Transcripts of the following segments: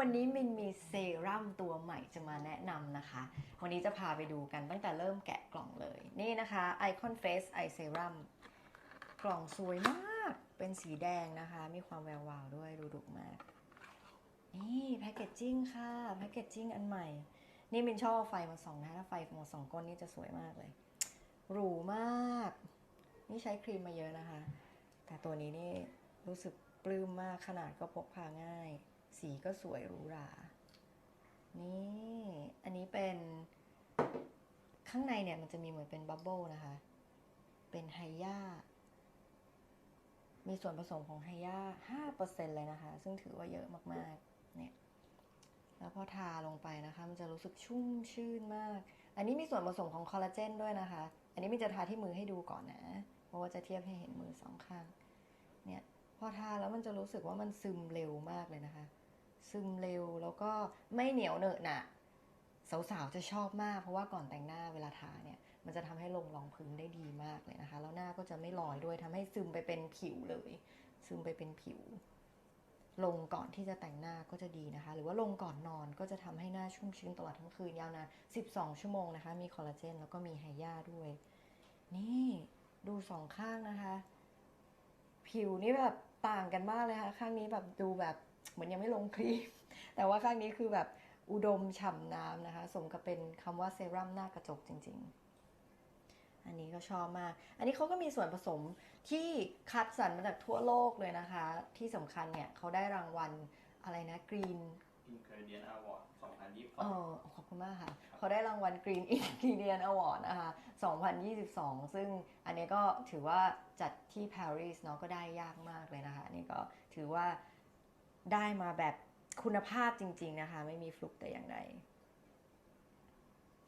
วันนี้มินมีเซรั่มตัวใหม่จะมาแนะนำนะคะ วันนี้จะพาไปดูกันตั้งแต่เริ่มแกะกล่องเลย นี่นะคะ Icon Face Eye Serum กล่องสวยมาก เป็นสีแดงนะคะ มีความแวววาวด้วยดูดุมาก นี่แพคเกจจิ้งค่ะแพคเกจจิ้งอันใหม่ นี่มินชอบไฟมาส่องนะถ้าไฟมาส่องก้นนี่จะสวยมากเลย หรูมาก นี่ใช้ครีมมาเยอะนะคะ แต่ตัวนี้นี่รู้สึกปลื้มมากขนาดก็พกพาง่าย สีก็สวยหรูหรา นี่ อันนี้เป็นข้างในเนี่ยมันจะมีเหมือนเป็นบับเบิลนะคะ เป็นไฮยามีส่วนผสมของไฮยา5%เลยนะคะ ซึ่งถือว่าเยอะมากๆ เนี่ย แล้วพอทาลงไปนะคะ มันจะรู้สึกชุ่มชื่นมาก อันนี้มีส่วนผสมของคอลลาเจนด้วยนะคะ อันนี้มินจะทาที่มือให้ดูก่อนนะ เพราะว่าจะเทียบให้เห็นมือสองข้าง เนี่ย พอทาแล้วมันจะรู้สึกว่ามันซึมเร็วมากเลยนะคะ ซึมเร็วแล้วก็ไม่เหนียวเหนอะหนะสาวๆจะชอบมาก เพราะว่าก่อนแต่งหน้าเวลาทาเนี่ยมันจะทำให้ลงรองพื้นได้ดีมากเลยนะคะ แล้วหน้าก็จะไม่ลอยด้วยทำให้ซึมไปเป็นผิวเลย ซึมไปเป็นผิว ลงก่อนที่จะแต่งหน้าก็จะดีนะคะ หรือว่าลงก่อนนอนก็จะทำให้หน้าชุ่มชื้นตลอดทั้งคืนยาวนาน 12 ชั่วโมงนะคะ มีคอลลาเจนแล้วก็มีไฮยาด้วย นี่ดูสองข้างนะคะ ผิวนี่แบบ ต่างกันมากเลยค่ะ ข้างนี้แบบดูแบบเหมือนยังไม่ลงครีม แต่ว่าข้างนี้คือแบบอุดมฉ่ำน้ำนะคะ สมกับเป็นคำว่าเซรั่มหน้ากระจกจริง ๆ อันนี้ก็ชอบมาก อันนี้เขาก็มีส่วนผสมที่คัดสรรมาจากทั่วโลกเลยนะคะ ที่สำคัญเนี่ยเขาได้รางวัลอะไรนะ Green Ingredient Award เอ2022อขอบคุณมากค่ะ เขาได้รางวัล Green Ingredient Award นะคะ 2022 ซึ่งอันนี้ก็ถือว่าจัดที่ปารีสเนาะก็ได้ยากมากเลยนะคะ อันนี้ก็ถือว่าได้มาแบบคุณภาพจริง ๆ นะคะ ไม่มีฟลุกแต่อย่างใด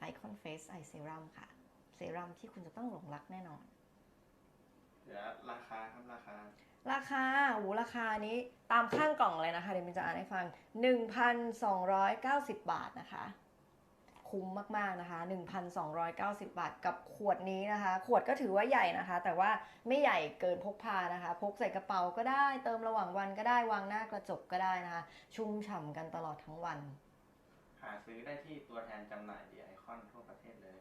Icon Face Eye Serum ค่ะ เซรั่มที่คุณจะต้องหลงรักแน่นอนเดี๋ยวราคาครับราคาราคาโอ้ราคานี้ตามข้างกล่องเลยนะคะ เดี๋ยวมินจะอ่านให้ฟัง 1,290 บาทนะคะ คุ้มมาก ๆ นะคะ 1,290 บาทกับขวดนี้นะคะ ขวดก็ถือว่าใหญ่นะคะ แต่ว่าไม่ใหญ่เกินพกพานะคะ พกใส่กระเป๋าก็ได้ เติมระหว่างวันก็ได้ วางหน้ากระจกก็ได้นะคะ ชุ่มฉ่ำกันตลอดทั้งวัน หาซื้อได้ที่ตัวแทนจำหน่ายดีไอคอนทั่วประเทศเลย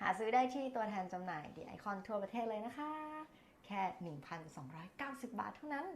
หาซื้อได้ที่ตัวแทนจำหน่ายดีไอคอนทั่วประเทศเลยนะคะ แค่ 1,290 บาทเท่านั้น